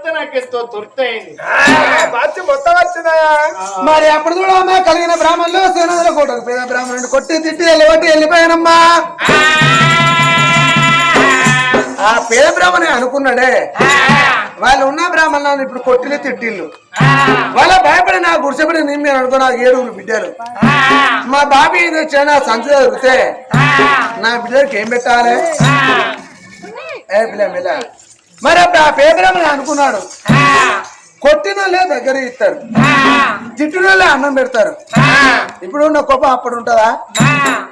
వస్తే నాకు ఎంతో బాధ్య మొత్తం మరి అప్పుడు చూడమ్మా కలిగిన బ్రాహ్మణులు సేనదుల కోటకు పేద బ్రాహ్మణుడు కొట్టి తిట్టి వెళ్ళబట్టి వెళ్ళిపోయానమ్మా. ఆ పేద బ్రాహ్మణి అనుకున్నాడే. వాళ్ళు ఉన్న బ్రాహ్మణులను ఇప్పుడు కొట్టిన తిట్టిళ్ళు. వాళ్ళ భయపడి నా గుడిసెపడి నేను నేను అనుకో నాకు ఏడుగురు బిడ్డలు. మా బాబీ ఇది వచ్చిన సంచి దొరికితే నా బిడ్డలకి ఏం పెట్టాలి? ఏ పిల్ల పిల్ల. మరి అప్పుడు ఆ పేద బ్రాహ్మణి అనుకున్నాడు. కొట్టిన వాళ్ళే దగ్గర ఇస్తారు. తిట్టిన వాళ్ళే అన్నం పెడతారు. ఇప్పుడు ఉన్న కోపం అప్పుడు ఉంటుందా?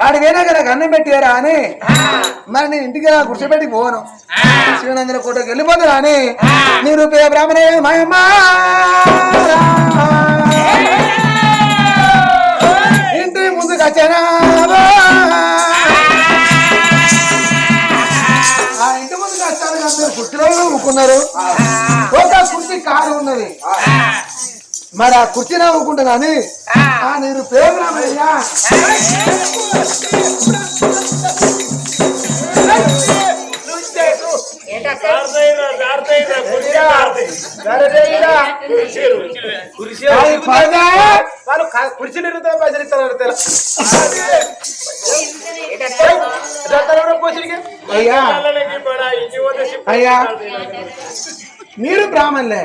వాడికి అయినా కదా అన్నం పెట్టారా అని? మరి నేను ఇంటికి నా పోను. శివనందన కోటకి వెళ్ళిపోతాను అని? మీరు పే బ్రాహ్మణే మాయమ్మ ఊరుకున్నారు ఒక కుర్చీ కారు ఉన్నది. మరి ఆ కుర్చీ నవ్వుకుంటున్నా అని ఆ. మీరు పేరురామయ్యా కుర్చీ నిరుతా పైసలు ఇస్తారు అయ్యా. అయ్యా మీరు బ్రాహ్మణులే.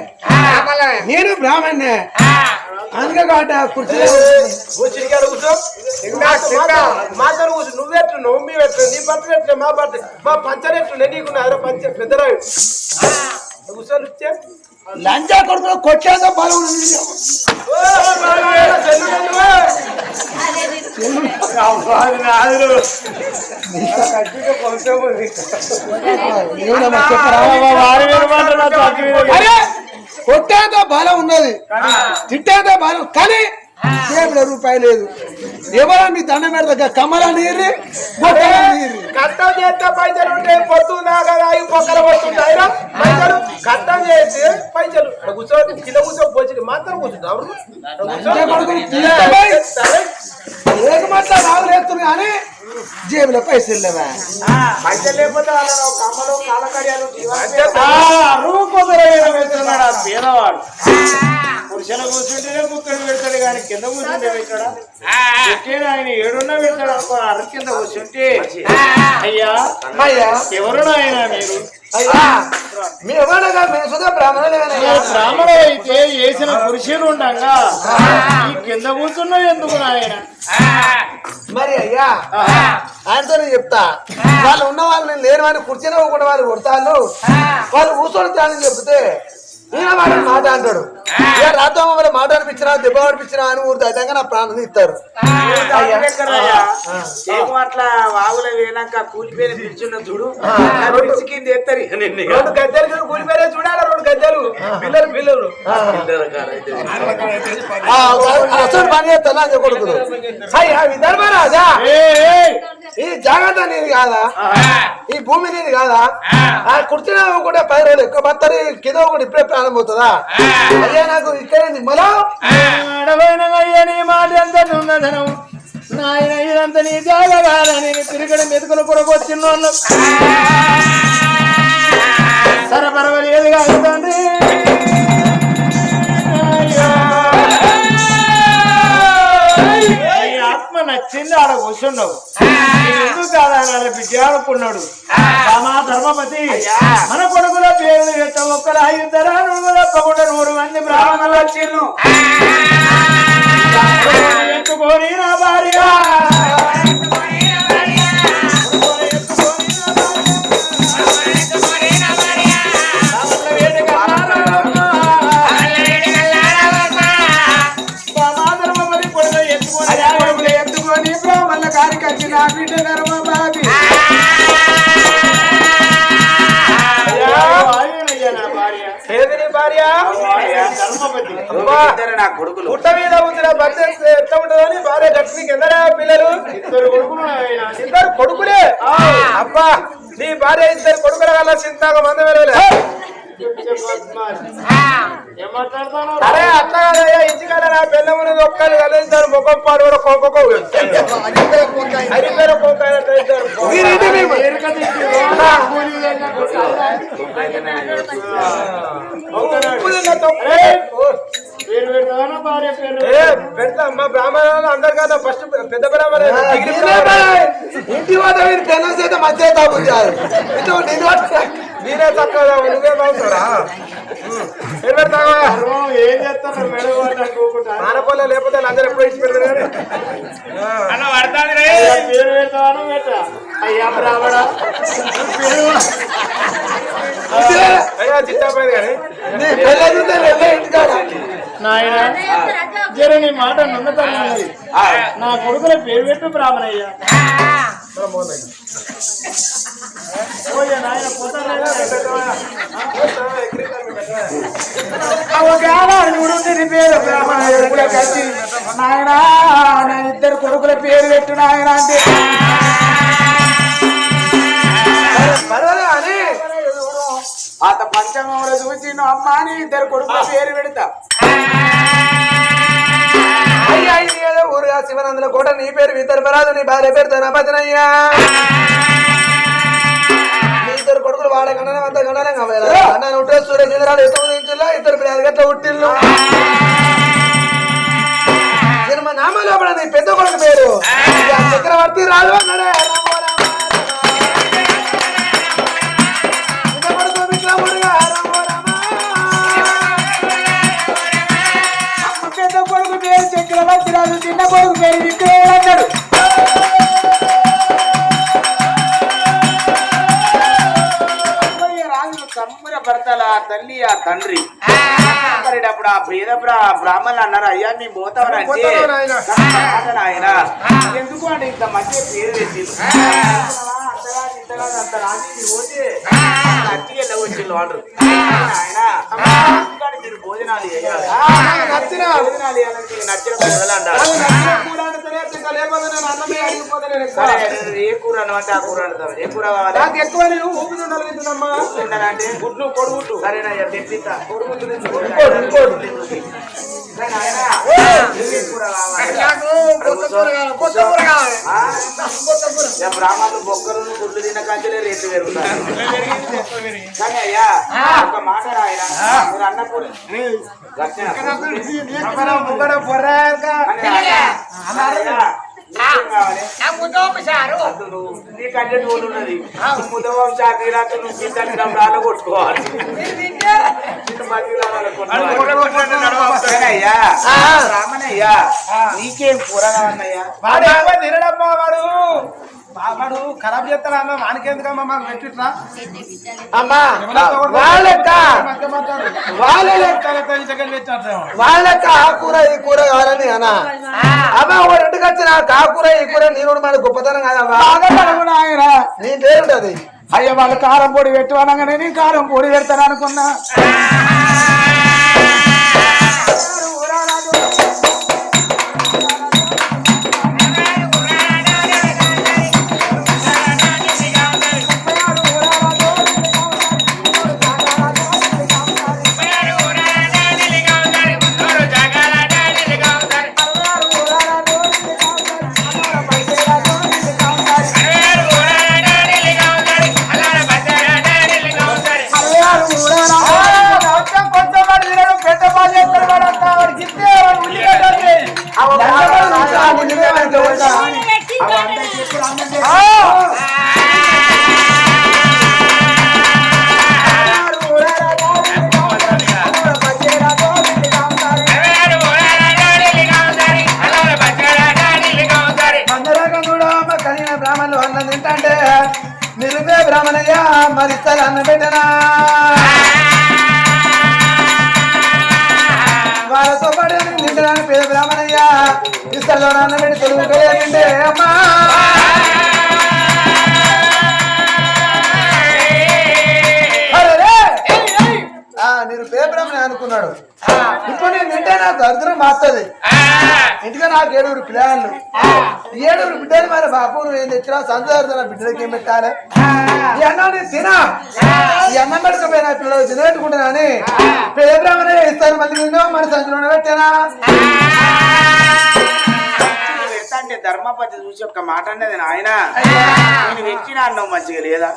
నేను బ్రాహ్మణ్ణే అందుకే కాబట్టి ఆ కుర్చీలో కూర్చునికాడు కూర్చో. మాతో కూర్చో నువ్వెట్లు నువ్వు మీ పెట్టు నీ బట్ట పెట్టు మా బట్ట మా పంచరెట్లు నీకు అదే పంచ కూర్చొని ఇచ్చే కొడుకులో కొట్టేదో బలం కొట్టేదో బలం ఉన్నది. తిట్టేదో బలం. కానీ జేబులో రూపాయి లేదు? ఎవరో మీ దండం పెడతా కమల నీరు కట్టం చేస్తే పైసలు ఉంటాయి పొద్దున్నా కదా పొక్కల పడుతుంటాయి పైసలు కట్టం చేస్తే పైసలు. కూర్చో కింద కూర్చో పోచి మాత్రం కానీ జేబులో పైసలు లేవా? పైసలు లేకపోతే కమ్మలు కాలకడియాలు పేదవాడు పురుషుల కూర్చుంటేనే కుక్కడు పెడతాడు కానీ కింద కూర్చుంటే ఇక్కడ పెట్టేది ఆయన ఏడున్నా పెడతాడు అనుకో అర కింద కూర్చుంటే. అయ్యా అయ్యా. ఎవరు ఆయన మీరు? బ్రాహ్మణ అయితే వేసిన పురుషులు ఉండగా ఈ కింద కూర్చున్నా ఎందుకు నాయన? మరి అయ్యా ఆయనతో నేను చెప్తా. వాళ్ళు ఉన్న వాళ్ళు నేను లేని వాడిని కుర్చీలో కూడా వాళ్ళు కొడతాను వాళ్ళు కూర్చొని చెప్తే ఈయన వాడు మాట అంటాడు ఏ రాతో మరి మాట అనిపించినా దెబ్బ అనిపించినా అని ఊరు దగ్గర నా ప్రాణం ఇస్తారు అట్లా వాగుల వేనాక కూలిపోయిన పిలుచున్న చూడు పిలిచి కింద ఎత్తరి రెండు గద్దెలు కూలిపోయే చూడాలి రెండు గద్దెలు పిల్లలు పిల్లలు ఆ, అసలు పని చేస్తాను అని విధర్మరాజా ఏయ్! ఈ జాగ్రత్త నీది కాదా? ఈ భూమి నీది కాదా? ఆ. కుర్చీలో కూడా పది రోజులు ఎక్కువ బత్తరి కింద ఒకటి ఇప్పుడే ప్రాణం పోతుందా అయ్యా నాకు ఇక్కడ మరో ఆడవైన అయ్యని మాట ఎంత ఉన్నదనం? నాయన ఇదంతా నీ జాగగాలని తిరిగడి మెతుకులు సరపరవలేదు కాదు తండ్రి నచ్చింది ఆడ కూర్చున్నావు. ఎందుకు కాదా నాన్న బిడ్డ అనుకున్నాడు? రామా ధర్మపతి. మన కొడుకుల పేర్లు ఎట్ట ఒక్కరు ఐదురా నువ్వు తప్పకుండా నూరు మంది బ్రాహ్మణులు వచ్చిర్రు. ఎత్తుకొని నా భార్య బిడ్డ ధర్మ బాబి. పుట్ట మీద ఉంచిన భర్త ఎట్లా ఉంటుందని భార్య గట్టి కింద పిల్లలు? ఇద్దరు కొడుకులు ఆయన. ఇద్దరు కొడుకులే? అబ్బా నీ భార్య ఇద్దరు కొడుకుల వల్ల చింతాక మంద వేరే ఏం మాట్లాడతావు అరే అట్లా ఇంటికాడ నా పిల్లముని ఒక్కరు కలిస్తారు ముఖం పాడు కూడా కోకొక హరిపేర కోకాయ మీరేంటి మేము? ఎరుక తిట్టిర్రు. కూలి లేక కొట్టాలా? తప్పు. ఏయ్! ఓ, పేరు పెడతావా? భార్య పేరు ఏ, పెడతా మా బ్రాహ్మణాలు అందరికన్నా ఫస్ట్ పెద్ద బ్రాహ్మణ ఇంటి వద్ద మీరు పెళ్ళ చేత మధ్య తాగుతారు ఇటు నేను మీరే తక్కువ నువ్వే బాగుతారా ఏం లేకపోతే అందరూ ఎప్పుడో ఇచ్చి పెడతారు పేరు అయ్యా రావడా నీ నాయన జర మాట నమ్మకం ఉన్నది నా కొడుకుల పేరు పెట్టు బ్రాహ్మణయ్య. ఓయ్ నాయన పోతాను ఒక పేరు బ్రాహ్మణయ్య కలిసి నాయన నా ఇద్దరు కొడుకుల పేరు పెట్టు నాయన అంటే అత పంచమంలో చూసి నువ్వు అమ్మా నీ ఇద్దరు కొడుకుల పేరు పెడతా అయ్యా ఏదో ఊరుగా శివనందుల కూడా నీ పేరు వితర్పరాదు నీ భార్య పేరు ధనపతినయ్యా ఇద్దరు కొడుకులు వాడ గణనం అంత గణనం అన్న ఉంటే సూర్య చంద్రాలు ఎత్తు దించుల్లో ఇద్దరు పిల్లలు గట్ల ఉట్టిల్లు సినిమా నామ లోపల పెద్ద కొడుకు పేరు. చక్రవర్తి రాజు అన్నాడే. తల్లి ఆ తండ్రి. మరేటప్పుడు ఆ పేద బ్రా బ్రాహ్మణులు అన్నారు అయ్యా మీ మోతవరు అంటే ఎందుకు అంటే ఇంత మంచి పేరు పెట్టి అంత రాజు పోతే నచ్చి వెళ్ళ వచ్చిండు వాళ్ళు ఆయన మీరు భోజనాలు చేయాలి నచ్చిన భోజనాలు చేయాలంటే మీకు నచ్చిన కూరలు ఏ కూర అనమంటే ఆ కూర అంటారు ఏ కూర కావాలి నాకు ఎక్కువ నేను ఊపి ఉండాలి తింటున్నామ్మా అంటే గుడ్లు కొడుగుడ్లు సరేనయ్యా తెప్పిస్తా ఇంకోటి బ్రాహ్మణులు బొక్కలను గుడ్లు తిన్న కంచెలే రేట్లు పెరుగుతారు కానీ అయ్యా ఒక మాట రాయరా మీరు అన్న కూర నీకేం కంటే నూనె ఉన్నది. ముదవం చాకరీలాతో నువ్వు తింటానికి రాళ్ళు కొట్టుకోవాలి. రామనయ్యా. నీకేం కూర కావాలయ్యా వాడు ఎక్కువ తినడమ్మా వాడు? వాడు ఖరాబ్ చేస్తాడు అన్న వానికెందుకమ్మా మాకు పెట్టిట్రా అమ్మా వాళ్ళ వాళ్ళక్క ఆ కూర ఈ కూర కావాలని అన్న అమ్మా ఓ రెండుకి వచ్చిన ఆ కూర ఈ కూర నేను మన గొప్పతనం కాదమ్మా. నీ పేరుంటది అయ్యో వాళ్ళు కారం పొడి పెట్టు అనగానే నేను కారం పొడి పెడతాను అనుకున్నా. ఈ ఏడుగురు బిడ్డలు మరి బాపు నువ్వు ఏం తెచ్చినా సంసారం బిడ్డలకి ఏం పెట్టాలి? ఈ అన్నం నేను తినా? ఈ అన్నం పెట్టుకుపోయినా పిల్లలు తినబెట్టుకుంటున్నాని పేపరమనే ఇస్తారు మళ్ళీ నిన్ను మన సంచులో పెట్టానా? అయితే ధర్మపతి చూసి ఒక్క మాట అన్నది నాయన. నేను వెచ్చిన అన్నం మంచిగా లేదా?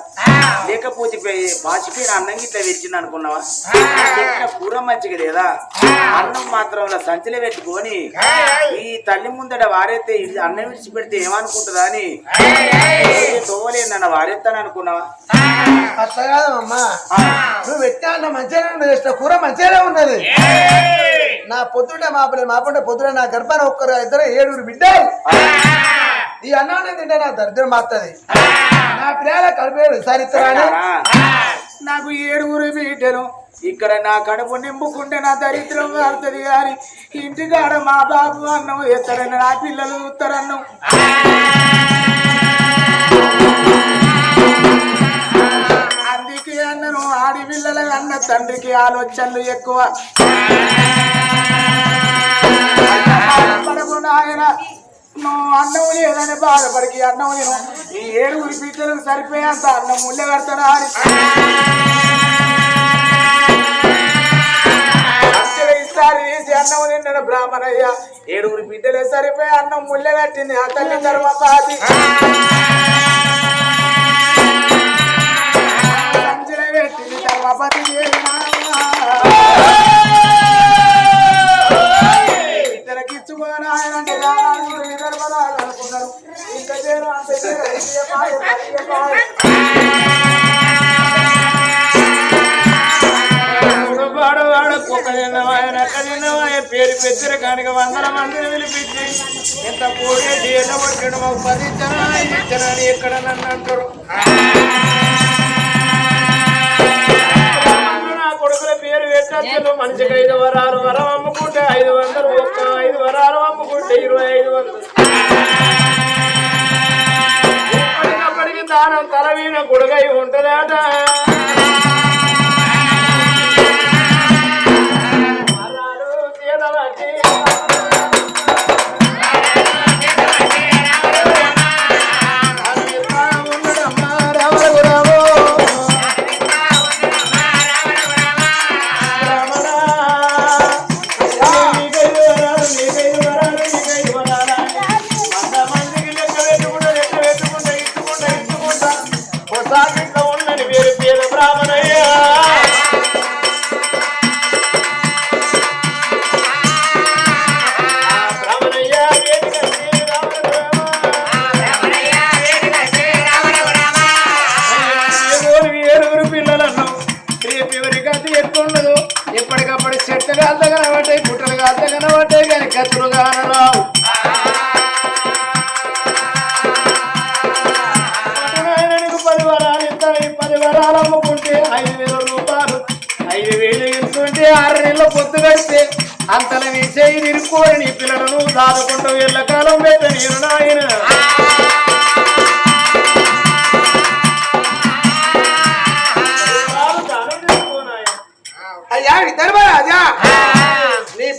లేకపోతే పోయి పాచిపోయిన అన్నం ఇట్లా వెచ్చిన అనుకున్నావా? పెట్టిన కూర మంచిగా లేదా? అన్నం మాత్రం సంచిలో పెట్టుకొని ఈ తల్లి ముందట వారైతే ఇది అన్నం విడిచి పెడితే ఏమనుకుంటుందా అని తోవలేనన్న వారెత్తాను అనుకున్నావా? అట్లా కాదమ్మా. నువ్వు పెట్టా అన్న మంచిగానే ఉన్నది ఇష్టం కూర మంచిగానే ఉన్నది. నా పొద్దుంటే మాపలే మాపుంటే పొద్దున నా గర్భాన ఒక్కరు ఇద్దరు ఏడుగురు బిడ్డలు. ఈ అన్నం తింటే నా దరిద్రం మాత్తది నా పిల్లల కలిపేడు సరిత్రాని నాకు ఏడుగురు బిడ్డలు ఇక్కడ నా కడుపు నింపుకుంటే నా దరిద్రం వాడుతుంది కానీ ఇంటికాడ మా బాబు అన్నం ఎత్తరన్న నా పిల్లలు ఉత్తరన్నం. అందుకే అన్నను ఆడి పిల్లల అన్న తండ్రికి ఆలోచనలు ఎక్కువ. పడకుండా ఆయన అన్నం లేదని బాధపడికి అన్నం నేను ఈ ఏడుగురి బిడ్డలకు సరిపోయేంత అన్నం ముళ్ళ కడతాడా అని. ఈసారి వేసి అన్నం నిన్న బ్రాహ్మణయ్య. ఏడుగురి బిడ్డలే సరిపోయి అన్నం ముళ్ళ కట్టింది ఆ తల్లి తర్వాత అంచెలు పెట్టింది ధర్మపతి పెట్టిన కానుక వందల మందిని పిలిపించి ఇంత పోగేసి ఎన్న కొట్టాడు మాకు పది ఇచ్చనా ఐదు అని ఎక్కడ నన్ను అంటారు. నా కొడుకుల పేరు పెట్టచ్చు మనిషికి ఐదు వరాలు వరం అమ్ముకుంటే ఐదు వందలు ఒక్క ఐదు వరాలు అమ్ముకుంటే ఇరవై ఐదు వందలు. ఎప్పటికప్పటికి దానం తల వీణ కొడుకై ఉంటుందట. కనబడ్డాయి పుట్టలుగా కానీ కత్తులు కానరావు పది పది అమ్ముకుంటే ఐదు వేల రూపాయలు ఐదు వేలు ఇస్తుంటే ఆరు నెలల పొత్తు కడితే అంతల నీ చేయి నిరుక్కోని నీ పిల్లలను దాదుకుంటూ ఎల్ల కాలం పెద్ద నేను నాయన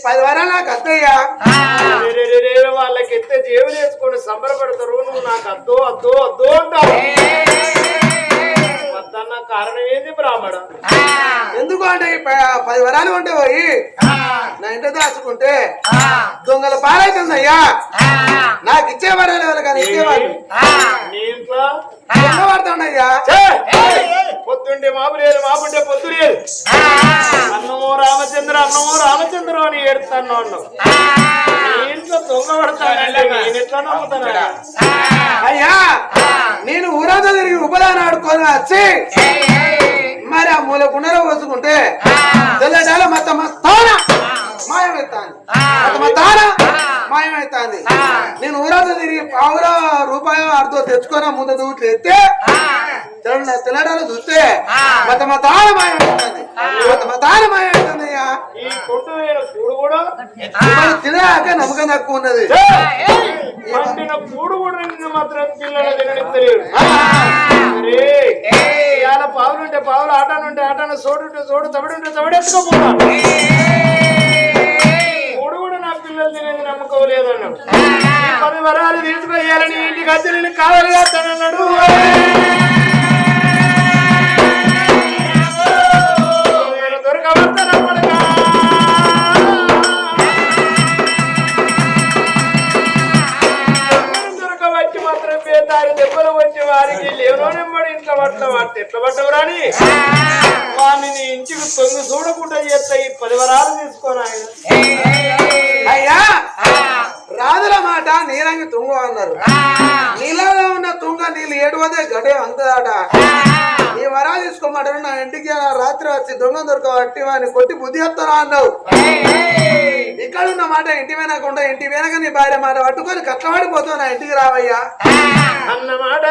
పది వరాలు నాకు అత్తయ్యా. వాళ్ళకి ఎత్తే జేబులు వేసుకొని సంబరపడతారు. నువ్వు నాకు అద్దు అద్దు అద్దు అంటావు. వద్దన్న కారణం ఏంది బ్రాహ్మణ? ఎందుకు అంటే పది వరాలు ఉంటే పోయి నా ఇంటి దాచుకుంటే దొంగల పాలైతుందయ్యా. నాకు! పొద్దుంటే మాపు లేదు మాపుంటే పొద్దు లేదు. అన్నమో రామచంద్ర అన్నమో రామచంద్ర అని ఏడుతాను ఇంట్లో దొంగ పడతానంటే నేను ఎట్లా నమ్ముతానా? అయ్యా నేను ఊరంతా తిరిగి ఉపదానం ఆడుకొని వచ్చి మరి ఆ మూల గుండెలో పోసుకుంటే తెల్లడాల మొత్తం మొత్తాన మాయమవుతాను మొత్తం మొత్తాన మాయమవుతాంది నేను ఊరంతా తిరిగి పావుల రూపాయలు అర్థం తెచ్చుకొని ముందు దూట్లు ఎత్తే తెల్ల తెల్లడాలు చూస్తే మొత్తం మొత్తాన మాయమవుతుంది మొత్తం మొత్తాన మాయమవుతుంది తినక నమ్మకం తక్కువ ఉన్నది. కూడు కూడా నిన్ను మాత్రం పిల్లలు పావులుంటే పావులు ఆటనుంటే ఆటను సోడుంటే సోడు తవిడుంటే తవిడెత్తుకోపోతా కూడు నమ్మకం లేదన్నాడు ఈ పది వరాలు తీసుకొయ్యాలని ఇంటికి వచ్చి నేను కావాలి దానికి లేవనోనెంబడి ఇంట్లో పట్ల వాటి ఎట్లా పట్టవు రాని వాడిని ఇంటికి తొంగి చూడకుండా చేస్తా ఈ పదివరాలు తీసుకోను ఆయన అయ్యా! రాజుల మాట నీరంగి తుంగ అన్నారు. నీళ్ళలో ఉన్న తుంగ నీళ్ళు ఏడువదే గడే అంతదాట. ఈ వరాలు తీసుకోమంటారు నా ఇంటికి రాత్రి వచ్చి దొంగ దొరకబట్టి వాడిని కొట్టి బుద్ధి చెప్తారా అన్నావు? ఇక్కడ ఉన్న మాట ఇంటి వెనకుండా ఇంటి వెనక నీ భార్య మాట పట్టుకొని కట్టబడిపోతావు నా ఇంటికి రావయ్యా. అన్నమాట.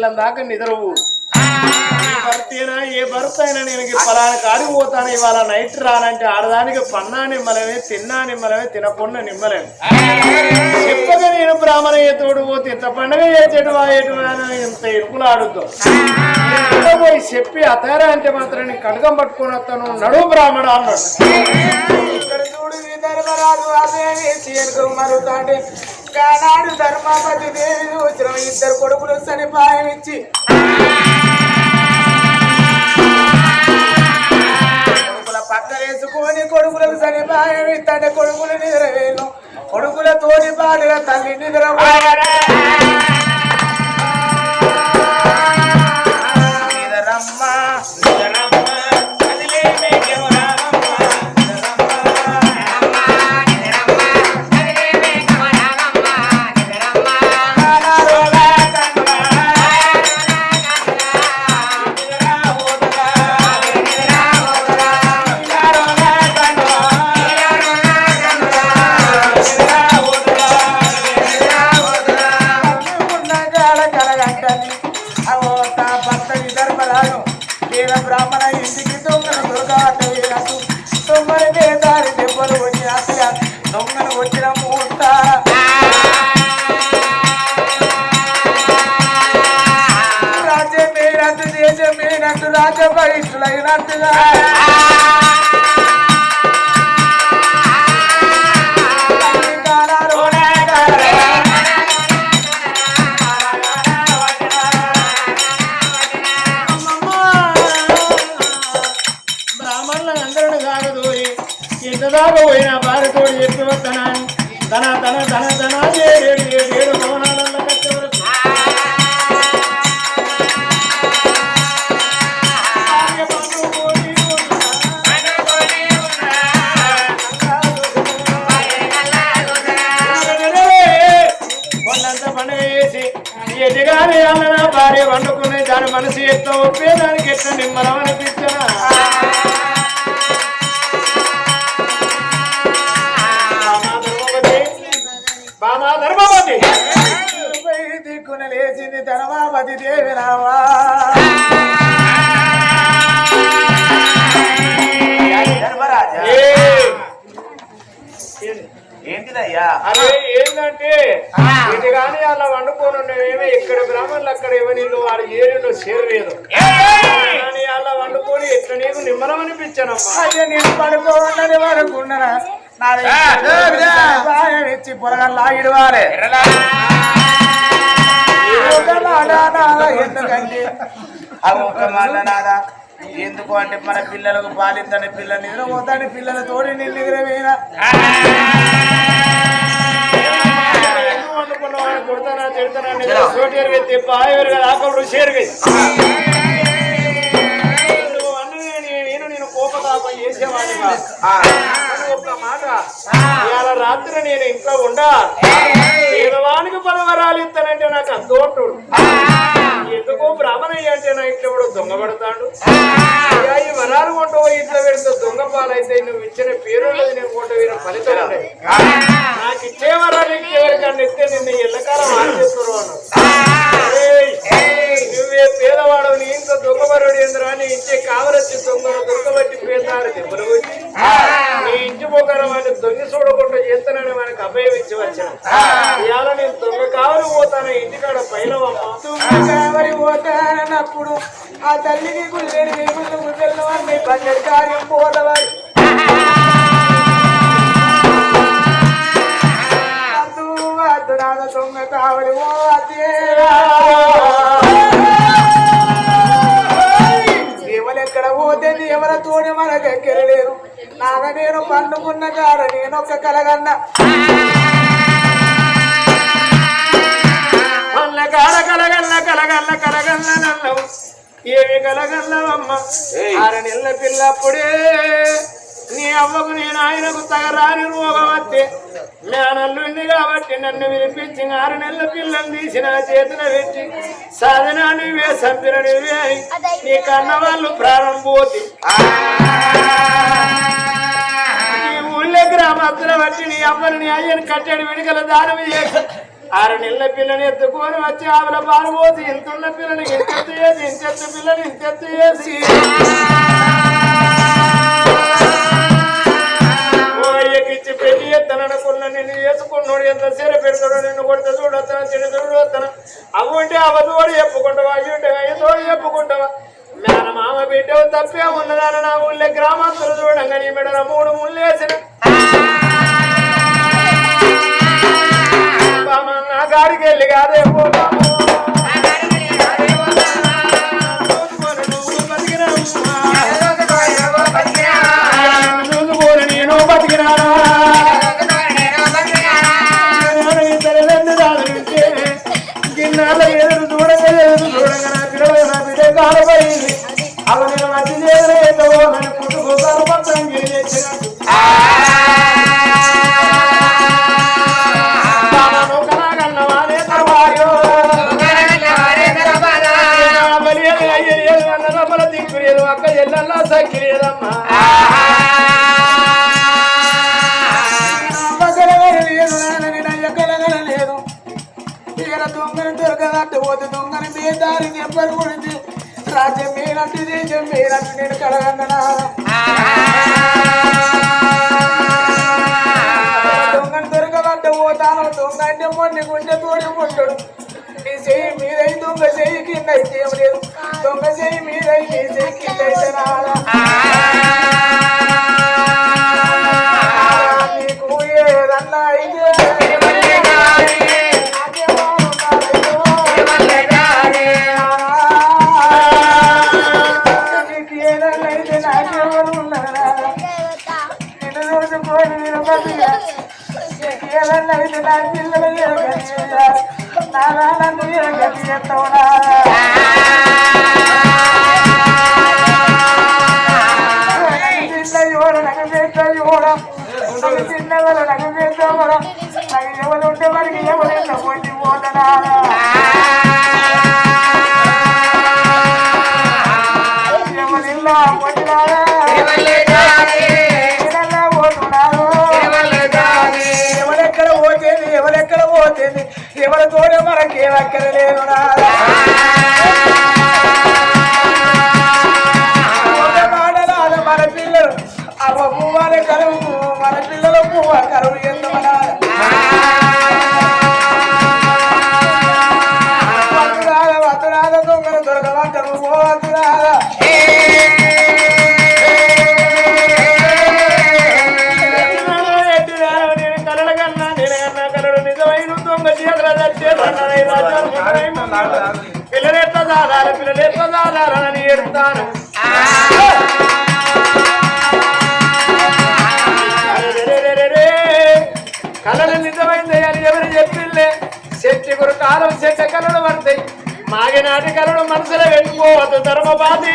తెల్లం దాకా నిద్రవు ఏ భర్త అయినా ఏ భర్త అయినా నేను పలానా కాడికి పోతాను ఇవాళ నైట్ రానంటే ఆడదానికి పన్నా నిమ్మలమే తిన్నా నిమ్మలమే తినకుండా నిమ్మలేము. చెప్పగా నేను బ్రాహ్మణయ్య తోడు పోతే ఇంత పండుగ చేసేటు వాయేటు ఇంత ఇరుకులు నేను పోయి చెప్పి అతేరా అంటే మాత్రం నేను కడగం పట్టుకొని వస్తాను నడువు బ్రాహ్మణ అన్నాడు. ఇక్కడ చూడు ఈ ధర్మరాజు అదేవి చేరుకు మరుతాంటే కానాడు ధర్మాపతి దేవి వచ్చిన ఇద్దరు కొడుకులు సనిపాయం ఇచ్చి. కొడుకుల పక్క వేసుకొని కొడుకులకు సనిపాయం ఇస్తాంటే కొడుకులు నిద్రవేను కొడుకుల తోటి పాటుగా తల్లి నిద్ర Happy birthday! ఎటుగానే అన్న భార్య వండుకునే దాని మనసు ఎట్లా ఒప్పే? దానికి ఎట్లా నిమ్మలం అనిపించనా బామా ధర్మపతి దిక్కున లేచింది ధర్మాపతి దేవి రావా ధర్మరాజా ఏంటిదయ్యా? అరే ఏంటంటే ఇటు కానీ అలా వండుకొని ఉండేవేమో ఇక్కడ బ్రాహ్మణులు అక్కడ ఇవ్వనీళ్ళు వాడు ఏడు చేరలేదు. కానీ అలా వండుకొని ఎట్లా నీకు నిమ్మలం అనిపించానమ్మా అయ్యో నేను పడుకోండి వరకున్నానా నా సాయం ఇచ్చి పొరగా లాగిడవాలి ఎందుకంటే? అవి ఒక మాట నాదా ఎందుకు అంటే మన పిల్లలకు బాలిద్దని పిల్లలు నిద్రపోతాని పిల్లల తోడి నేను నిద్రపోయినా. కొడతానా తిడతానా సోటేరు కదా ఆకప్పుడు షేరు నేను నేను కోపతాపం చేసేవాడిని కాదు. కానీ ఒక్క మాట. ఇవాళ రాత్రి నేను ఇంట్లో ఉండా. పేదవానికి పలవరాలు ఇస్తానంటే నాకు అద్దోటుడు ఎందుకు బ్రాహ్మణయ్య అంటే నా ఇంట్లో కూడా దొంగ పడతాడు? ఈ వరాలు కొంట పోయి ఇట్లా పెడితే దొంగ పాలైతే నువ్వు ఇచ్చిన పేరు నేను కొంట వీర ఫలితం ఉండేది. నాకు ఇచ్చేవారు ఎవరికన్నా ఇస్తే నిన్ను ఎల్లకాలం ఆలోచిస్తారు నువ్వే పేదవాడు నీ ఇంట్లో దొంగమరుడు ఎందురా నీ ఇంటి కావలసి దొంగ దొంగబట్టి పేదారు దెబ్బలు కొట్టి నీ ఇంటి పోకర వాడిని దొంగ చూడకుండా చేస్తానని మనకు అభయం ఇచ్చి వచ్చిన. ఇవాళ నేను దొంగ కావలి పోతాను ఇంటికాడ పైలవమ్మ. కావలి పోతానన్నప్పుడు ఆ తల్లికి గుళ్ళేని వేగుళ్ళు గుడ్డలు అన్ని పన్నెడు కార్యం పోలవారు దొంగ కావలి ఓ పోతే ఎవరితోనే మనకు ఎక్కరలేదు నాగ నేను పండుకున్న కాడ నేను ఒక్క కలగన్నా. అల్ల కాడ కలగల్ల కలగల్ల కలగల్ల నల్లవు ఏమి కలగల్లవమ్మ ఆరు నెలల పిల్లప్పుడే. నీ అవ్వకు నేను ఆయనకు తగరాని రోగవత్తే వస్తే కాబట్టి నన్ను వినిపించి ఆరు నెలల పిల్లలు తీసి నా చేతిన పెట్టి సాధన నువ్వే సంపిన నువ్వే అని నీ కన్న వాళ్ళు ప్రారంభోతి నీ ఊళ్ళో గ్రామస్తుల బట్టి నీ అమ్మని నీ అయ్యని కట్టడి విడుకల దానం చేసి ఆరు నెలల పిల్లని ఎత్తుకొని వచ్చి ఆవిడ పారిపోతే ఇంతున్న పిల్లని ఇంతెత్తు చేసి ఇంతెత్తు పిల్లని ఇంతెత్తు చేసి. ఎత్తననుకున్న నిన్ను చేసుకున్నాడు ఎంత సీర పెడతాడో నిన్ను కొడితే చూడొస్తాను తిని చూడొస్తాను అవి ఉంటే అవతోడు చెప్పుకుంటావా అవి ఉంటే అయ్యతోడు చెప్పుకుంటావా. మేన మామ బిడ్డ తప్పే ఉన్నదాన నా ఊళ్ళో గ్రామస్తులు చూడంగా నీ మెడల మూడు ముళ్ళు వేసిన. నా గాడికి వెళ్ళి కాదే దొంగని బేదారి నెంబర్ గురించి రాజ్యం మీరంటే దేశం మీరంటే నేను కలగన్ననా దొంగను దొరకబట్ట పోతాను దొంగ అంటే మొండి గుండె తోడి ఉంటాడు నీ చేయి మీదై దొంగ చేయి కింద అయితే లేదు దొంగ చేయి మీదై నీ చేయి కింద అయితే రాదా పిల్లలు ఎరగలిగా నా నాన్నను మాగినాటి కళలు మనసులో వెళ్ళిపోవద్దు ధర్మపాతి